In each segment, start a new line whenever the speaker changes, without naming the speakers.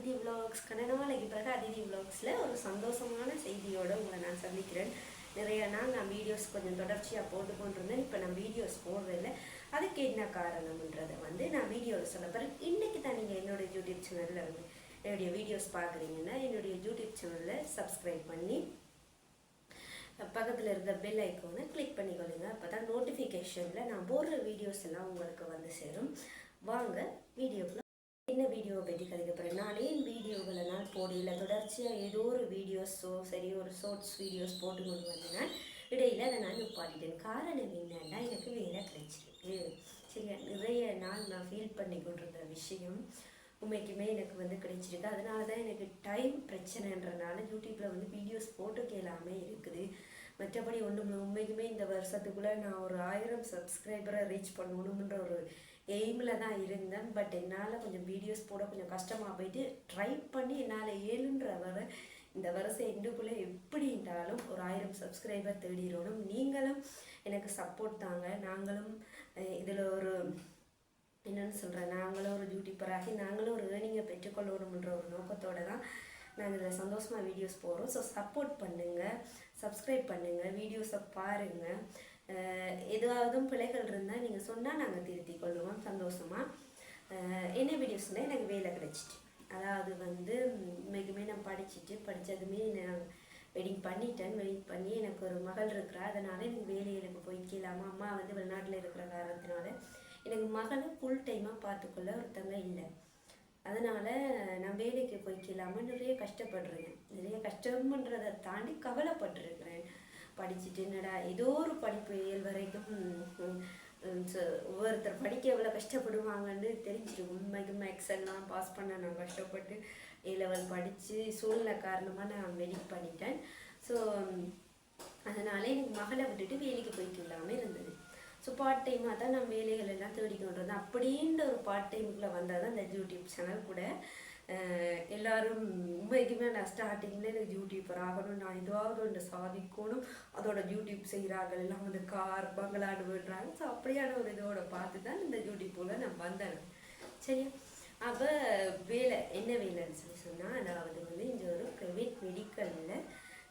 Aditi vlogs கண்ண பிறகு அதிதி விலாக்ஸில் ஒரு சந்தோஷமான செய்தியோடு உங்களை நான் சந்திக்கிறேன். நிறைய நாள் நான் வீடியோஸ் கொஞ்சம் தொடர்ச்சியாக போட்டு கொண்டிருந்தேன். இப்போ நான் வீடியோஸ் போடுறதில்ல அதுக்கு என்ன காரணம்ன்றதை வந்து நான் வீடியோவில் சொல்ல போகிறேன் இன்றைக்கி தான் நீங்கள் என்னோட யூடியூப் சேனலில் வந்து என்னுடைய வீடியோஸ் பார்க்குறீங்கன்னா என்னுடைய யூடியூப் சேனலில் சப்ஸ்கிரைப் பண்ணி பக்கத்தில் இருக்க பெல் ஐக்கோனை கிளிக் பண்ணிக்கொள்ளுங்க. அப்போ தான் நோட்டிஃபிகேஷனில் நான் போடுற வீடியோஸ் எல்லாம் உங்களுக்கு வந்து சேரும். வாங்க வீடியோக்குள்ள என்ன வீடியோவை பற்றி கதைக்க போகிறேன் நானே வீடியோகளை நான் போடையில் தொடர்ச்சியாக ஏதோ ஒரு வீடியோஸோ சரி ஒரு ஷார்ட்ஸ் வீடியோஸ் போட்டு கொண்டு வந்தேன் இடையில் அதை நான் நிப்பாட்டிட்டேன். காரணம் என்னன்னா எனக்கு வேலை கிடைச்சிருக்கு. சரியா? நிறைய நாள் நான் ஃபீல் பண்ணி கொண்டிருந்த விஷயம் உண்மைக்குமே எனக்கு வந்து கிடைச்சிருக்கு. அதனால தான் எனக்கு டைம் பிரச்சனைன்றனால யூடியூப்பில் வந்து வீடியோஸ் போட்டு கேளாமல் இருக்குது. மற்றபடி ஒன்றும் உண்மைக்குமே இந்த வருஷத்துக்குள்ளே நான் ஒரு ஆயிரம் சப்ஸ்கிரைபரை ரீச் பண்ணணுன்ற ஒரு எய்மில் தான் இருந்தேன். பட் என்னால் கொஞ்சம் வீடியோஸ் போட கொஞ்சம் கஷ்டமாக போயிட்டு ட்ரை பண்ணி என்னால் ஏழுன்ற வரை இந்த வருஷம் எண்டுக்குள்ளே எப்படின்றாலும் ஒரு ஆயிரம் சப்ஸ்கிரைபர் தேடிடணும். நீங்களும் எனக்கு சப்போர்ட் தாங்க. நாங்களும் இதில் ஒரு என்னென்னு சொல்கிறேன் நாங்களும் ஒரு யூடியூப்பராகி நாங்களும் ஒரு ஏர்னிங்கை பெற்றுக்கொள்ளணுன்ற ஒரு நோக்கத்தோடு தான் நாங்கள் இதில் சந்தோஷமாக வீடியோஸ் போடுறோம். ஸோ சப்போர்ட் பண்ணுங்கள் சப்ஸ்கிரைப் பண்ணுங்கள் வீடியோஸை பாருங்கள் எதுவாவது பிள்ளைகள் இருந்தால் நீங்கள் சொன்னால் நாங்கள் திருத்தி கொள்வோம் சந்தோஷமாக என்ன வீடியோஸ்னால் எனக்கு வேலை கிடச்சிட்டு. அதாவது வந்து மிகமே நான் படிச்சுட்டு படித்ததுமே நான் வெட்டிங் பண்ணிட்டேன். வெட்டிங் பண்ணி எனக்கு ஒரு மகள் இருக்கிறா. அதனால் எனக்கு வேலைகளுக்கு போய்க்கலாமா? அம்மா வந்து வெளிநாட்டில் இருக்கிற காரணத்தினால எனக்கு மகளை ஃபுல் டைமாக பார்த்துக்கொள்ள ஒருத்தங்க இல்லை. அதனால் நான் வேலைக்கு போய்க்கலாமல் நிறைய கஷ்டப்படுறேன். நிறைய கஷ்டம்ன்றதை தாண்டி கவலைப்பட்டுருக்கிறேன். படிச்சுட்டு என்னடா ஏதோ ஒரு படிப்பு இயல் வரைக்கும் ஒவ்வொருத்தர் படிக்க எவ்வளோ கஷ்டப்படுவாங்கன்னு தெரிஞ்சிடும் உண்மைக்கு மேக்ஸ் எல்லாம் பாஸ் பண்ண நான் கஷ்டப்பட்டு ஏ லெவல் படித்து சூழ்நிலை காரணமாக நான் வெடிக் பண்ணிட்டேன். ஸோ அதனால எனக்கு மகளை விட்டுட்டு வேலைக்கு போய்க்கணும். பார்ட் டைமாக தான் நான் வேலைகள் எல்லாம் தேடிக்கொண்டு அப்படின்ற ஒரு பார்ட் டைமுக்குள்ளே வந்தால் தான் இந்த யூடியூப் சேனல் கூட எல்லாரும் உண்மைக்குமே நான் ஸ்டார்டிங்கில் எனக்கு யூடியூப்பர் ஆகணும் நான் ஏதாவது ஒன்று சாதிக்கணும் அதோட யூடியூப் செய்கிறாங்க எல்லாம் வந்து கார் பங்களாடு விடுறாங்க. ஸோ அப்படியான ஒரு இதோட பார்த்து தான் இந்த யூடியூப்பில் நான் வந்தேன். சரியா? அப்போ வேலை என்ன வேலைன்னு சொல்லி சொன்னால் அதாவது வந்து இங்கே ஒரு ப்ரைவேட் மெடிக்கலில்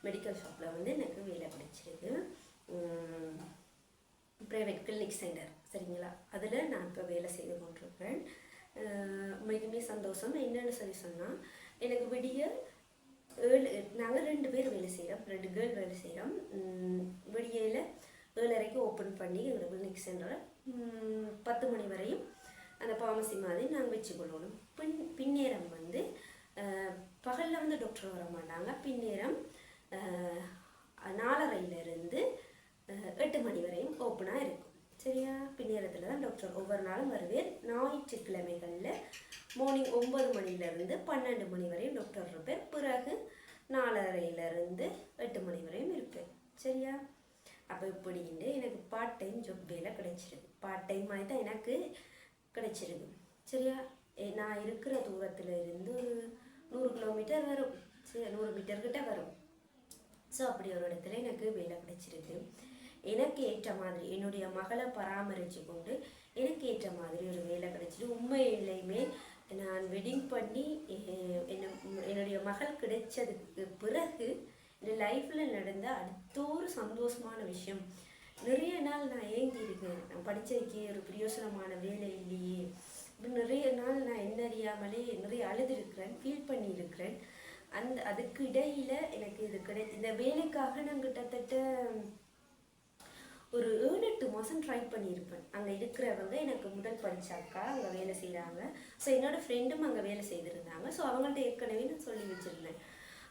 மெடிக்கல் ஷாப்பில் வந்து எனக்கு வேலை கிடைச்சிருக்கு. ப்ரைவேட் கிளினிக் சென்டர் சரிங்களா? அதில் நான் இப்போ வேலை செய்து கொண்டிருக்கிறேன். மிகுமே சந்தோஷம். என்னென்னு சொல்லி சொன்னால் எனக்கு விடிய ஏழு நாங்கள் ரெண்டு பேர் வேலை செய்கிறோம் ரெண்டு கேர்ள் வேலை செய்கிறோம் விடியையில் ஏழரைக்கு ஓப்பன் பண்ணி எங்களோட கிளினிக் சென்டரை பத்து மணி வரையும் அந்த ஃபார்மசி மாதிரி நாங்கள் வச்சுக்கொள்ளணும் பின் பின்னேரம் வந்து பகலில் வந்து டாக்டர் வர மாட்டாங்க. பின்னேரம் நாலரையிலேருந்து எட்டு மணி வரையும் ஓப்பனாக இருக்கும். சரியா? பின்னேரத்தில் தான் டாக்டர் ஒவ்வொரு நாளும் வருவேன். ஞாயிற்றுக்கிழமைகளில் மார்னிங் ஒம்பது மணிலேருந்து பன்னெண்டு மணி வரையும் டாக்டர் இருப்பேன். பிறகு நாலரையிலேருந்து எட்டு மணி வரையும் இருப்பேன். சரியா? அப்போ இப்படின்னு எனக்கு பார்ட் டைம் ஜாப் வேலை கிடைச்சிருக்கு பார்ட் டைம் மாதிரி தான் எனக்கு கிடைச்சிருக்கு சரியா? நான் இருக்கிற தூரத்தில் இருந்து ஒரு நூறு கிலோமீட்டர் வரும். சரி நூறு மீட்டர்கிட்ட வரும். ஸோ அப்படி ஒரு இடத்துல எனக்கு வேலை கிடைச்சிருக்கு எனக்கு ஏற்ற மாதிரி என்னுடைய மகளை பராமரித்து கொண்டு எனக்கு ஏற்ற மாதிரி ஒரு வேலை கிடைச்சிட்டு உண்மையிலையுமே நான் வெட்டிங் பண்ணி என்னுடைய மகள் கிடைச்சதுக்கு பிறகு என் லைஃப்பில் நடந்த அடுத்த ஒரு சந்தோஷமான விஷயம். நிறைய நாள் நான் ஏங்கி இருக்கேன். நான் படித்ததுக்கே ஒரு பிரயோசனமான வேலை இல்லையே. நிறைய நாள் நான் என்ன அறியாமலே நிறைய அழுதுருக்கிறேன் ஃபீல் பண்ணியிருக்கிறேன். அந்த அதுக்கு இடையில் எனக்கு இது கிடை இந்த வேலைக்காக நான் கிட்டத்தட்ட ஒரு ஏழு எட்டு மாதம் ட்ரை பண்ணியிருப்பேன். அங்கே இருக்கிறவங்க எனக்கு முதல் படித்தாக்கா அங்கே வேலை செய்கிறாங்க ஸோ என்னோடய ஃப்ரெண்டும் அங்கே வேலை செய்திருந்தாங்க. ஸோ அவங்கள்ட்ட ஏற்கனவே நான் சொல்லி வச்சுருந்தேன்.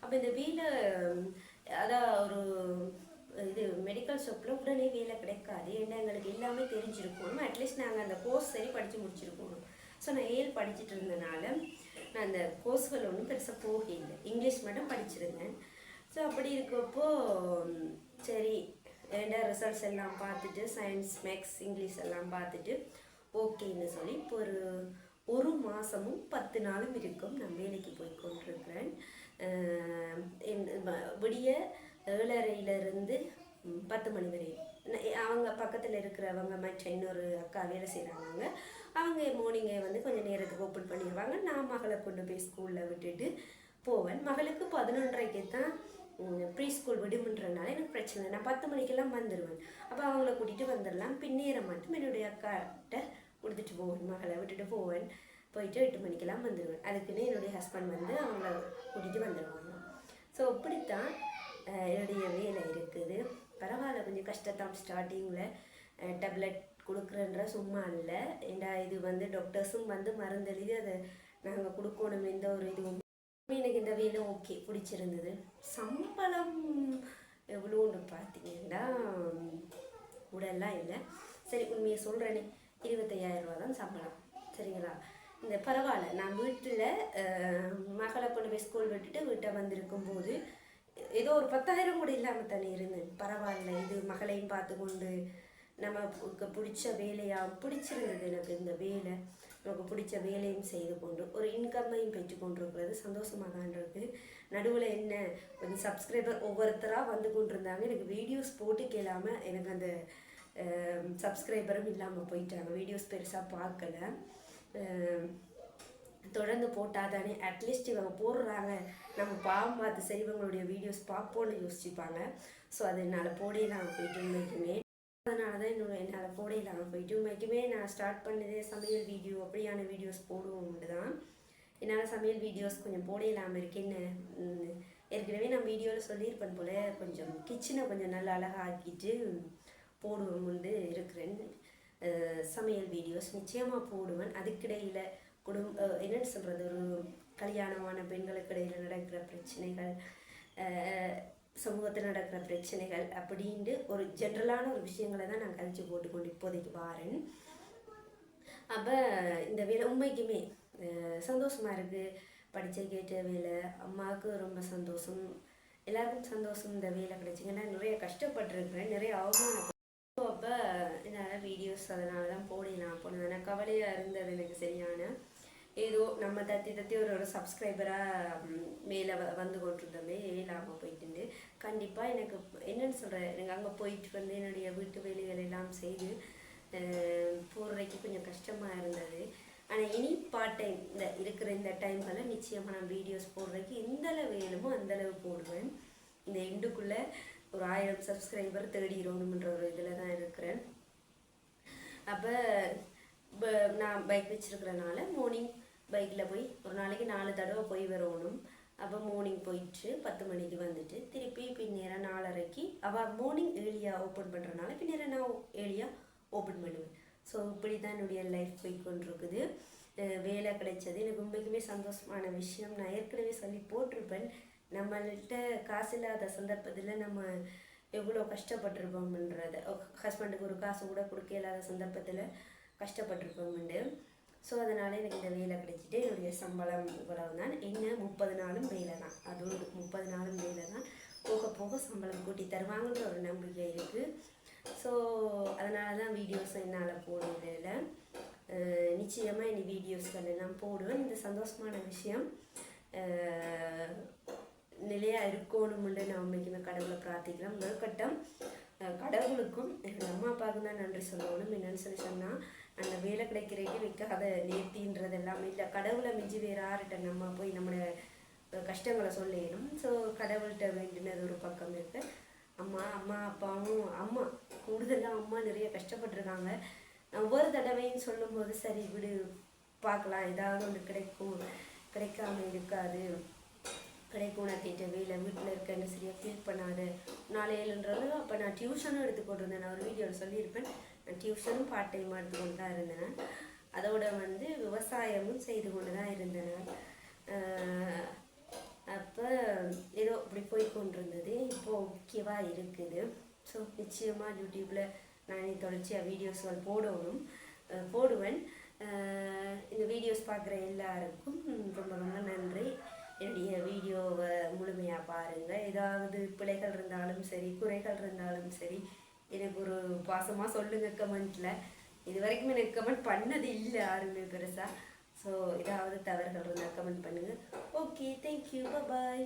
அப்போ இந்த வேலை அதான் ஒரு இது மெடிக்கல் ஷாப்பில் உடனே வேலை கிடைக்காது. ஏன்னா எங்களுக்கு எல்லாமே தெரிஞ்சிருக்கணும். அட்லீஸ்ட் நாங்கள் அந்த கோர்ஸ் சரி படித்து முடிச்சிருக்கணும். ஸோ நான் ஏழு படிச்சுட்டு இருந்தனால நான் அந்த கோர்ஸ்கள் ஒன்றும் பெருசாக போகல. இங்கிலீஷ் மட்டும் படிச்சிருந்தேன். ஸோ அப்படி இருக்கப்போ சரி ரிசல்ட்ஸ் எல்லாம் பார்த்துட்டு சயின்ஸ் மேக்ஸ் இங்கிலீஷ் எல்லாம் பார்த்துட்டு ஓகேன்னு சொல்லி இப்போ ஒரு ஒரு மாதமும் பத்து நாளும் இருக்கும் நான் வேலைக்கு போய் கொண்டிருக்கிறேன். விடிய ஏழரையிலிருந்து பத்து மணி வரை. அவங்க பக்கத்தில் இருக்கிறவங்க மற்ற இன்னொரு அக்கா வேலை செய்கிறாங்க அவங்க மார்னிங்கே வந்து கொஞ்சம் நேரத்துக்கு ஓப்பன் பண்ணிடுவாங்க நான் மகளை கொண்டு போய் ஸ்கூலில் விட்டுட்டு போவேன். மகளுக்கு பதினொன்றரைக்கு தான் ப்ரீ ஸ்கூல் விடுமுன்றனால எனக்கு பிரச்சனை இல்லை. நான் பத்து மணிக்கெல்லாம் வந்துடுவேன் அப்போ அவங்கள கூட்டிகிட்டு வந்துடலாம் பின்னேரம் மட்டும் என்னுடைய அக்காட்ட கொடுத்துட்டு போவேன். மகளை விட்டுட்டு போவேன். போயிட்டு எட்டு மணிக்கெல்லாம் வந்துடுவேன் அதுக்குன்னு என்னுடைய ஹஸ்பண்ட் வந்து அவங்கள கூட்டிகிட்டு வந்துடுவாங்க ஸோ இப்படித்தான் என்னுடைய வேலை இருக்குது. பரவாயில்ல. கொஞ்சம் கஷ்டத்தான். ஸ்டார்டிங்கில் டேப்லெட் கொடுக்குறன்ற சும்மா இல்லை. ஏண்டா இது வந்து டாக்டர்ஸும் வந்து மருந்து எழுதி அதை நாங்கள் கொடுக்கணும். எந்த ஒரு இதுவும் எனக்கு இந்த வேலை ஓகே பிடிச்சிருந்தது. சம்பளம் எவ்வளோன்னு பார்த்தீங்கன்னா கூடலாம் இல்லை. சரி உண்மையை சொல்கிறேனே இருபத்தையாயிரம் ரூபா தான் சம்பளம். சரிங்களா? இந்த பரவாயில்ல. நான் வீட்டில் மகளை கொண்டு போய் ஸ்கூல் விட்டுட்டு வீட்டை வந்திருக்கும் போது ஏதோ ஒரு பத்தாயிரம் கூட இல்லாமல் தானே இருந்தேன் பரவாயில்ல இது மகளையும் பார்த்து கொண்டு நமக்கு பிடிச்ச வேலையாக பிடிச்சிருந்தது எனக்கு இந்த வேலை. நமக்கு பிடிச்ச வேலையும் செய்து கொண்டு ஒரு இன்கம்மையும் பெற்று கொண்டிருக்கிறது. சந்தோஷமாக தான் இருக்கு. நடுவில் என்ன கொஞ்சம் சப்ஸ்கிரைபர் ஒவ்வொருத்தராக வந்து கொண்டிருந்தாங்க. எனக்கு வீடியோஸ் போட்டு கேளாமல் எனக்கு அந்த சப்ஸ்கிரைபரும் இல்லாமல் போயிட்டாங்க. வீடியோஸ் பெருசாக பார்க்கல. தொடர்ந்து போட்டால் தானே அட்லீஸ்ட் இவங்க போடுறாங்க. நம்ம பாவம் பார்த்து சரி இவங்களுடைய வீடியோஸ் பார்ப்போம்னு யோசிச்சுப்பாங்க. ஸோ அது என்னால் போடலாம் போயிட்டு உண்மைக்குமே அதனால தான் என்னோட என்னால் போட இல்லாமல் போயிட்டு உண்மைக்குமே நான் ஸ்டார்ட் பண்ணதே சமையல் வீடியோ அப்படியான வீடியோஸ் போடுவோம் தான் என்னால் சமையல் வீடியோஸ் கொஞ்சம் போட இல்லாமல் இருக்கேன்னு ஏற்கனவே நான் வீடியோவில் சொல்லியிருப்பேன் போல கொஞ்சம் கிச்சனை கொஞ்சம் நல்லா அழகாக ஆக்கிட்டு போடுவோம் உண்டு இருக்கிறேன். சமையல் வீடியோஸ் நிச்சயமாக போடுவேன். அதுக்கிடையில் குடும்ப என்னென்னு சொல்கிறது ஒரு கல்யாணமான பெண்களுக்கு இடையில் நடக்கிற பிரச்சனைகள் சமூகத்தில் நடக்கிற பிரச்சனைகள் அப்படின்ட்டு ஒரு ஜென்ரலான ஒரு விஷயங்களை தான் நான் கழிச்சு போட்டுக்கொண்டு இப்போதைக்கு வாரேன். அப்போ இந்த வேலை உண்மைக்குமே சந்தோஷமாக இருக்குது படித்த கேட்ட வேலை அம்மாவுக்கு ரொம்ப சந்தோஷம். எல்லாருக்கும் சந்தோஷம் இந்த வேலை கிடைச்சிங்கன்னா நிறைய கஷ்டப்பட்டுருக்குறேன். நிறைய அவமானம். அப்போ என்னால் வீடியோஸ் அதனால தான் போடலாம் போனது. கவலையாக இருந்தது எனக்கு சரியான ஏதோ நம்ம தத்தி தத்தி ஒரு ஒரு சப்ஸ்கிரைபராக மேலே வ வந்து கொண்டிருந்தோமே லாபம் போயிட்டு கண்டிப்பாக எனக்கு என்னன்னு சொல்கிறேன் எனக்கு அங்கே போயிட்டு வந்து என்னுடைய வீட்டு வேலைகள் எல்லாம் செய்து போடுறதுக்கு கொஞ்சம் கஷ்டமாக இருந்தது. ஆனால் இனி பார்ட் டைம் இந்த இருக்கிற இந்த டைம்களில் நிச்சயமாக நான் வீடியோஸ் போடுறதுக்கு எந்த அளவு வேணுமோ அந்த அளவு போடுவேன். இந்த எண்டுக்குள்ளே ஒரு ஆயிரம் சப்ஸ்கிரைபர் தேடிடணுன்ற ஒரு இதில் தான் இருக்கிறேன். அப்போ நான் பைக் வச்சுருக்கிறனால மார்னிங் பைக்கில் போய் ஒரு நாளைக்கு நாலு தடவை போய் வரணும். அப்போ மார்னிங் போயிட்டு பத்து மணிக்கு வந்துட்டு திருப்பி பின்னேரம் நாலரைக்கு அவள் மார்னிங் ஏர்லியாக ஓப்பன் பண்ணுறனால பின்னேரம் நான் ஏர்லியாக ஓப்பன் பண்ணுவேன். ஸோ இப்படி தான் என்னுடைய லைஃப் போய் கொண்டிருக்குது. வேலை கிடைச்சது. எனக்கு உண்மைக்குமே சந்தோஷமான விஷயம். நான் ஏற்கனவே சொல்லி போட்டிருப்பேன். நம்மள்கிட்ட காசு இல்லாத சந்தர்ப்பத்தில் நம்ம எவ்வளோ கஷ்டப்பட்டிருப்போம்ன்றத. ஹஸ்பண்டுக்கு ஒரு காசு கூட கொடுக்க இல்லாத சந்தர்ப்பத்தில் கஷ்டப்பட்டிருப்போம்ண்டு. ஸோ அதனால் எனக்கு இந்த வேலை கிடைச்சிட்டு என்னுடைய சம்பளம் இவ்வளவு தான் என்ன முப்பது நாளும் வேலை தான். அது ஒரு முப்பது நாளும் வேலை தான். போக போக சம்பளம் கூட்டி தருவாங்கன்ற ஒரு நம்பிக்கை இருக்குது ஸோ அதனால தான் வீடியோஸ் என்னால் போடுறதில்ல நிச்சயமாக இனி வீடியோஸ்கள் எல்லாம் போடுவேன். இந்த சந்தோஷமான விஷயம் நிலையாக நிலையா இருக்கணும்னு நான் உண்மைக்குமே கடவுளை பிரார்த்திக்கிறேன் முதல் கட்டம் கடவுளுக்கும் எங்கள் அம்மா அப்பாவுக்கும் தான் நன்றி சொல்லணும். என்னன்னு சொல்லி சொன்னால் அந்த வேலை கிடைக்கிறதுக்கு வைக்காத நேர்த்தின்றது எல்லாமே இல்லை. கடவுளை மிஞ்சி வேறு யார்கிட்ட நம்ம போய் நம்மளோட கஷ்டங்களை சொல்லிடணும் ஸோ கடவுள்கிட்ட வேண்டினது ஒரு பக்கம் இருக்கு. அம்மா அம்மா அப்பாவும் அம்மா கூடுதலாக அம்மா நிறைய கஷ்டப்பட்டிருக்காங்க. ஒவ்வொரு தடவையும் சொல்லும்போது சரி விடு பார்க்கலாம். ஏதாவது ஒன்று கிடைக்கும். கிடைக்காம இருக்காது. கிடைக்கும் நான் கேட்ட வீட்டில் இருக்கேன்னு சரியாக ஃபீல் பண்ணாத. நாளையிலன்றது அப்போ நான் டியூஷனும் எடுத்துக்கொண்டிருந்தேன் நான் ஒரு வீடியோவில் சொல்லியிருப்பேன். நான் டியூஷனும் பார்ட் டைமாக எடுத்துக்கொண்டு தான் இருந்தேன். அதோட வந்து விவசாயமும் செய்து கொண்டு தான் இருந்தேன் அப்போ ஏதோ இப்படி போய் கொண்டிருந்தது. இப்போது ஓகேவாக இருக்குது. ஸோ நிச்சயமாக யூடியூப்பில் நான் தொடர்ச்சியாக வீடியோஸ்கள் போடணும். போடுவேன். இந்த வீடியோஸ் பார்க்குற எல்லாருக்கும் ரொம்ப ரொம்ப நன்றி. என்னுடைய வீடியோவை முழுமையாக பாருங்கள் ஏதாவது பிழைகள் இருந்தாலும் சரி குறைகள் இருந்தாலும் சரி எனக்கு ஒரு பாசமாக சொல்லுங்கள் கமெண்ட்டில் இது வரைக்கும் எனக்கு கமெண்ட் பண்ணது இல்லை யாருமே பெருசாக ஸோ ஏதாவது தவறுகள் இருந்தால் கமெண்ட் பண்ணுங்கள் ஓகே தேங்க்யூ பாய்